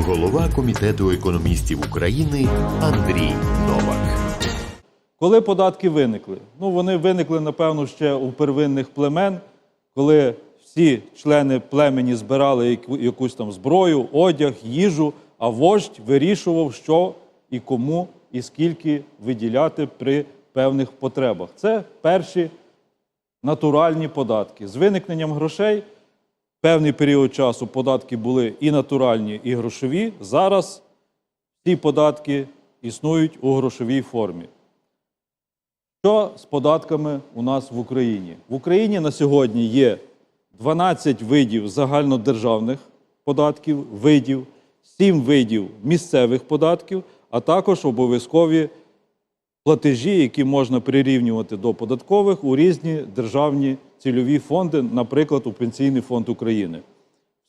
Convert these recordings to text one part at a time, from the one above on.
голова комітету економістів України Андрій Новак. Коли податки виникли? Ну, вони виникли, напевно, ще у первинних племен, коли всі члени племені збирали якусь там зброю, одяг, їжу, а вождь вирішував, що і кому, і скільки виділяти при певних потребах. Це перші натуральні податки. З виникненням грошей певний період часу податки були і натуральні, і грошові. Зараз ці податки існують у грошовій формі. Що з податками у нас в Україні? В Україні на сьогодні є 12 видів загальнодержавних податків, видів, 7 видів місцевих податків, а також обов'язкові платежі, які можна прирівнювати до податкових у різні державні цільові фонди, наприклад, у Пенсійний фонд України.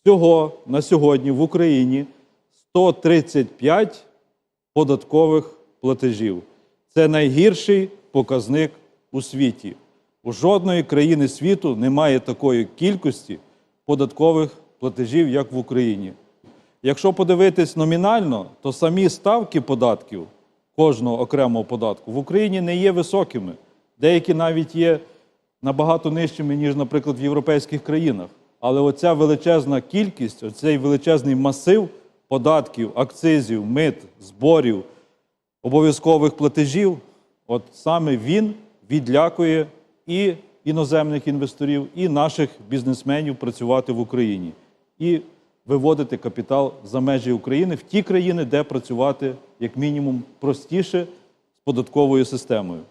Всього на сьогодні в Україні 135 податкових платежів. Це найгірший показник у світі. У жодної країни світу немає такої кількості податкових платежів, як в Україні. Якщо подивитись номінально, то самі ставки податків кожного окремого податку в Україні не є високими. Деякі навіть є набагато нижчими, ніж, наприклад, в європейських країнах. Але оця величезна кількість, оцей величезний масив податків, акцизів, мит, зборів, обов'язкових платежів, от саме він відлякує і іноземних інвесторів, і наших бізнесменів працювати в Україні і виводити капітал за межі України в ті країни, де працювати як мінімум простіше з податковою системою.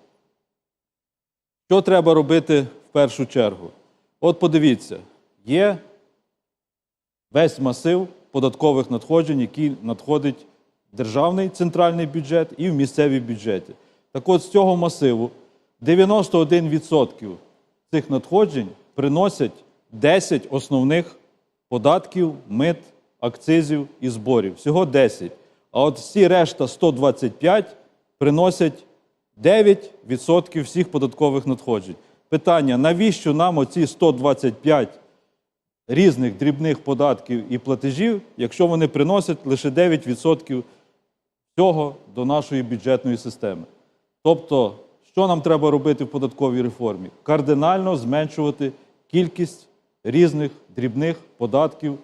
Що треба робити в першу чергу? От подивіться, є весь масив податкових надходжень, який надходить в державний центральний бюджет і в місцеві бюджети. Так от з цього масиву 91% цих надходжень приносять 10 основних податків, мит, акцизів і зборів. Всього 10. А от всі решта 125 приносять 9% всіх податкових надходжень. Питання: навіщо нам оці 125 різних дрібних податків і платежів, якщо вони приносять лише 9% всього до нашої бюджетної системи? Тобто, що нам треба робити в податковій реформі? Кардинально зменшувати кількість різних дрібних податків,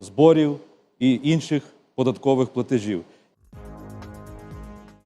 зборів і інших податкових платежів.